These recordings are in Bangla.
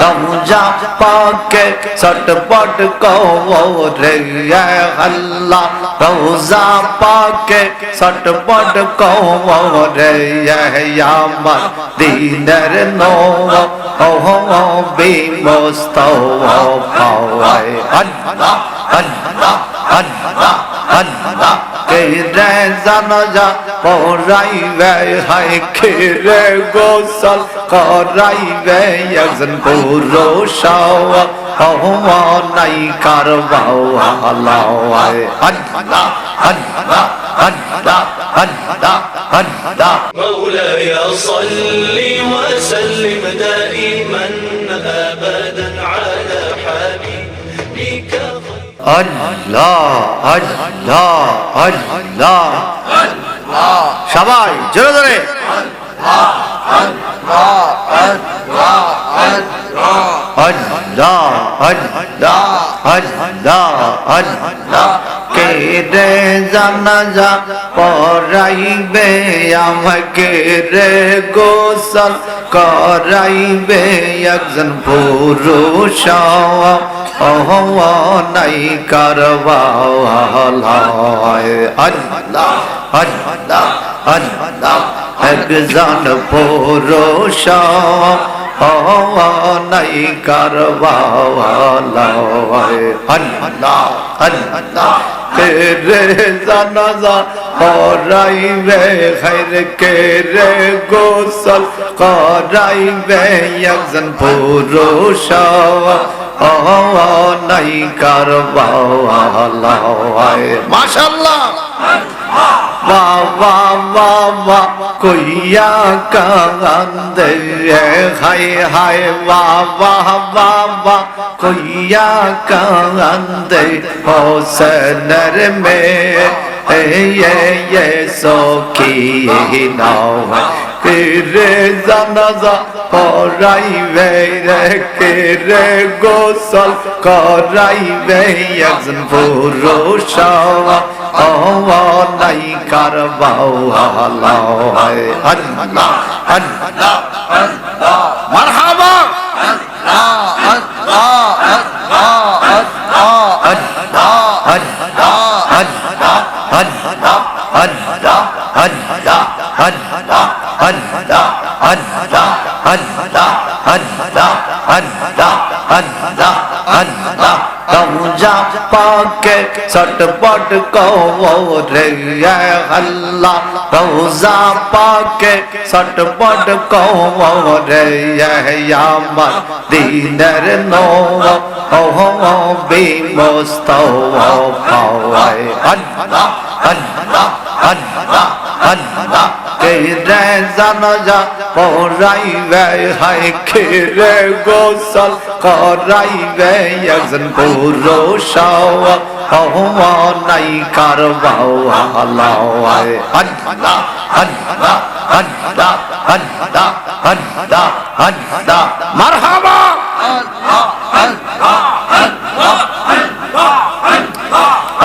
রমজা পাকে চটপট করে আল্লাহ রোজা পাকে চটপট করে আমার দিনের নো ও বিমস্তাও পাওয়ায় আল্লাহ আল্লাহ আল্লাহ আল্লাহ قرای وی های کیر گسل قرای وی یزن برو شاو هوا نی کرواو حلاو الله الله الله الله الله مولاي صل وسلم دائما ابدا على حبيبك. الله الله الله الله. সবাই জোরে জোরে। আল্লাহ আল্লাহ আল্লাহ আল্লাহ কে রে জানাজা পড়াইবে, আমাকে রে গোসল করাইবে। একজন পুরুষ ওহ নাই করবাও আল্লাহ। আল্লাহ আল্লাহ একজন পুরুষ নাই করবাও আল্লাহ আল্লাহ আল্লাহ রে জানাজা করাইবে খৈর কে রে গোসল করাইবে একজন পুরুষ নাই করবাও আল্লাহ মাশাল্লাহ বাবা বাবা কইয়া কান্দে হাই হাই বাবা বাবা কইয়া কান্দে হোসেনের মে এ এ সখী নাও রে জানাজা করাইবে রে কে রে গোসল করাইবে একজন পুরুষ ও নাই কারবাও আল্লাহ আল্লাহ আল্লাহ আল্লাহ মারহাবা রমজা পাকে চটপট করে আল্লাহ। রোজা পাকে চটপট করে আমার দিনের নো ও বিমস্তাও পাওয়ায় আল্লাহ আল্লাহ আল্লাহ আল্লাহ রে জানাজা পড়াইবে হাই কে রে গোসল করাইবে। একজন পুরুষ নাই কারবাও আল্লাহ আল্লাহ আল্লাহ আল্লাহ আল্লাহ আল্লাহ আল্লাহ মারহাবা!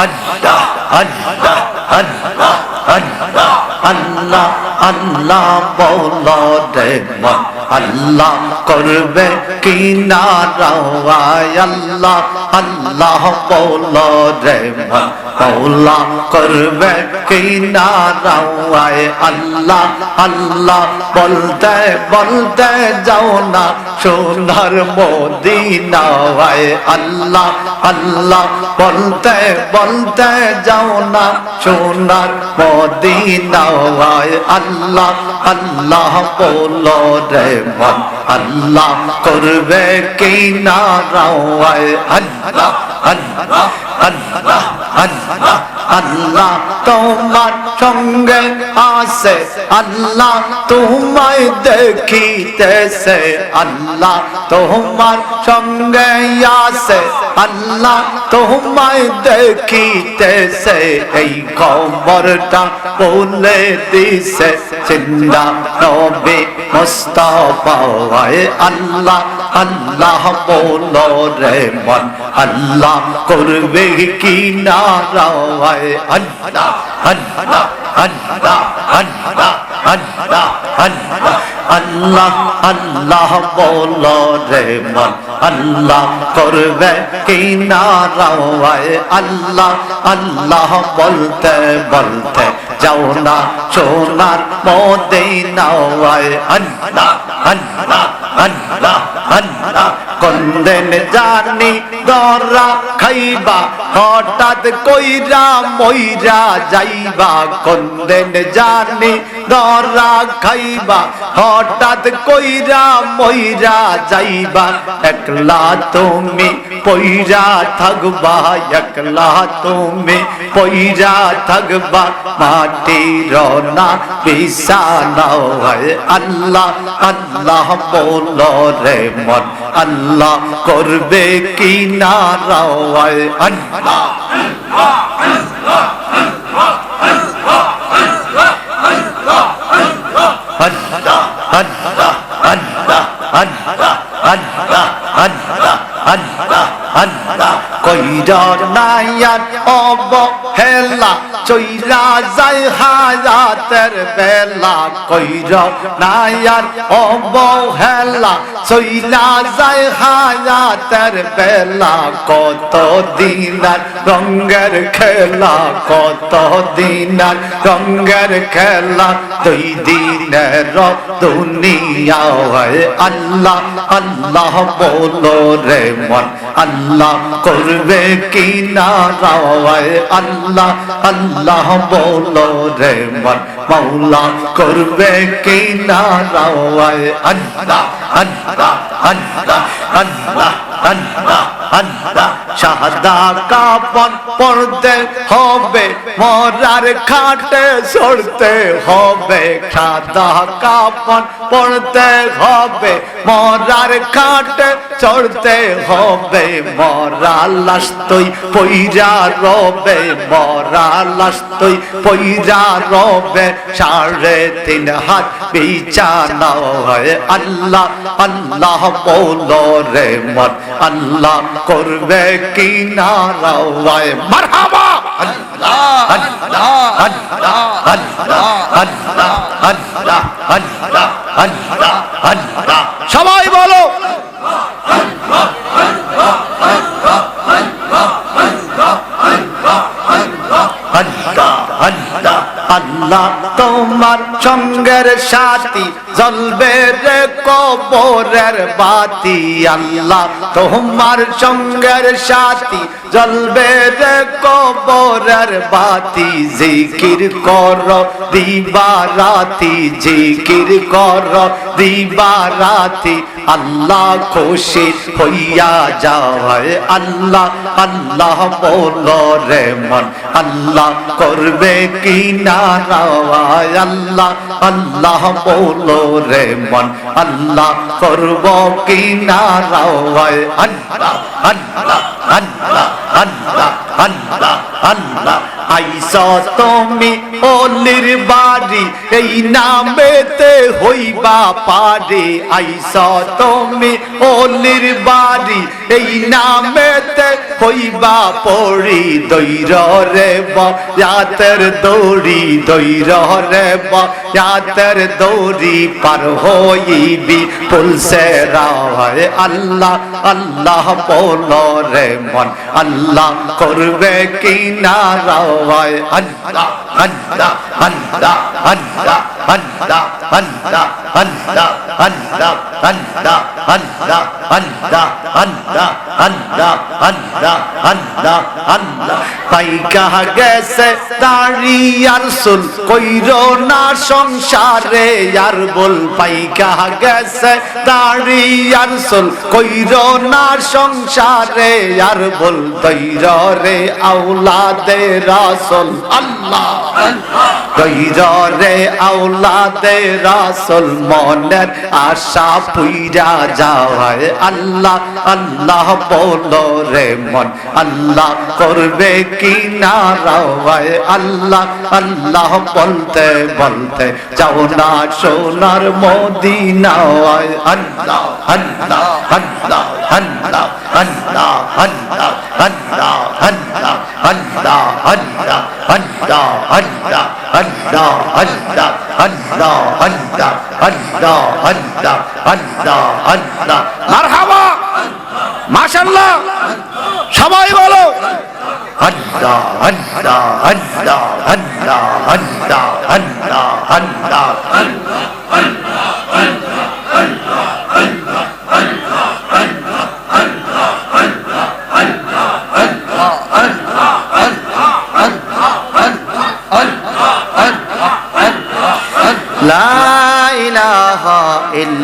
আল্লাহ আল্লাহ আল্লাহ আল্লাহ আল্লাহ আল্লাহ বল রে মন আল্লাহ করবে কি না রাওয়ায় আল্লাহ আল্লাহ বল রে মৌলা করবে কি না রাওয়ায় আল্লাহ আল্লাহ বলতে বলতে যাও না, সোনার মদিনায় আল্লাহ আল্লাহ বলতে বলতে যাও না, সোনার মদিনায় আল্লাহ আল্লাহ বলো রে মন আল্লাহ করবে কি না রাও আল্লাহ আল্লাহ আল্লাহ আল্লাহ আল্লাহ। তোমার সঙ্গে আসে আল্লাহ তোমায় দেখিতেছে। আল্লাহ তোমার সঙ্গে আসে আল্লাহ তোমায় দেখিতেছে। এই খবরটা বলে দিছে চিন্তা নবে মুস্তাফা। আল্লাহ আল্লাহ বলো রে মন। আল্লাহ করবে কি না রায় আল্লাহ আল্লাহ আল্লাহ আল্লাহ আল্লাহ আল্লাহ আল্লাহ আল্লাহ বলো রে মন, আল্লাহ করবে কি না রায় আল্লাহ আল্লাহ বলতে বলতে যাও না সোনার মদিনায় আল্লাহ আল্লাহ আল্লাহ কন্দেন জানি দরা খাইবা, হঠাৎ কইরা মইরা যাইবা। কন্দেন জানি দরা খাইবা, হঠাৎ কইরা মইরা যাইবা। একলা তুমি পইরা থাকবা, একলা তুমি পইরা থাকবা। মাটির না বিছানা হয় আল্লাহ আল্লাহ বলো রে মন, আল্লাহ আল্লাহ করবে কি না রাওয়ায় আল্লাহ কইরা নাইয়ার অবহেলা চইরা যায় হায়াতের বেলা, কইর নায়ার অবহেলা। চইরা যায় হায়াতের বেলা, কত দিনার রঙ্গের খেলা, কত দিনার রঙ্গের খেলা। দুই দিনের দুনিয়া হয় আল্লাহ আল্লাহ বলো রে মন আল্লাহ করবে কি না রায় আল্লাহ আল্লাহ বলো রে মন মৌলা করবে কি না রায় আল্লাহ আল্লাহ আল্লাহ আল্লাহ। আল্লাহ আল্লাহ শাহাদা কাপন পড়তে হবে, মরার খাটে সরতে হবে। সাদা কাপন পড়তে হবে, মরার খাটে চড়তে হবে। মরা লাশ তুই পইরা রবে মরা লাশ তুই পইরা রবে। সাড়ে তিন হাত বিছানা হয় আল্লাহ আল্লাহ বলো রে মন। আল্লাহ করবে কি না রাওয়ায় মারহাবা। আল্লাহ আল্লাহ আল্লাহ আল্লাহ আল্লাহ আল্লাহ আল্লাহ আল্লাহ আল্লাহ সবাই বলো। আল্লাহ আল্লাহ তোমার সঙ্গের সাথী জ্বলবে রে কবরের বাতি। আল্লাহ তোমার সঙ্গের সাথী জ্বলবে রে কবরের বাতি। জিকির কর দিবা রাতি জিকির কর দিবা রাতি আল্লাহ খুশি হইয়া যায় আল্লাহ আল্লাহ বলো রে মন, আল্লাহ করবে কি না আল্লাহ আল্লাহ বলো রে মন, আল্লাহ করব কি না রায় আল্লাহ আল্লাহ আল্লাহ আল্লাহ আল্লাহ আল্লাহ আইস তুমি অলির বাড়ি, এই নামেতে হইবা পারে। আইস তুমি অলির বাড়ি, এই নামেতে হইবা পড়ি। দৈর রে বাতের দৌড়ি, দৈর রে বাতের দৌড়ি পার হইবি। পুলসে রায় আল্লাহ আল্লাহ বলো রে মন, আল্লাহ করবে কি না রায় আল্লাহ আল্লাহ আল্লাহ আল্লাহ আল্লাহ আল্লাহ আল্লাহ আল্লাহ আল্লাহ আল্লাহ আল্লাহ আল্লাহ আল্লাহ আল্লাহ আল্লাহ আল্লাহ পাইকা গেছে দাড়ি আর সুল কইর না সংসারে আর বল পাইকা গেছে দাড়ি আর সুল কইর না সংসারে আর বল তৈর রে আউলাদে রাসুল আল্লাহ তৈর রে আউল আল্লাহ দে রাসুল মনের আশা পুইরা যায় আল্লাহ আল্লাহ বলো রে মন, আল্লাহ করবে কি না রাওয়ায় আল্লাহ আল্লাহ বলতে বলতে যাও না সোনার মদিনায় আল্লাহ আল্লাহ আল্লাহ আল্লাহ আল্লাহ আল্লাহ আল্লাহ আল্লাহ। আল্লাহ আল্লাহ আল্লাহ আল্লাহ আল্লাহ আল্লাহ আল্লাহ আল্লাহ আল্লাহ আল্লাহ আল্লাহ আল্লাহ মারহাবা মাশাআল্লাহ সবাই বলো আল্লাহ আল্লাহ আল্লাহ আল্লাহ আল্লাহ আল্লাহ আল্লাহ لا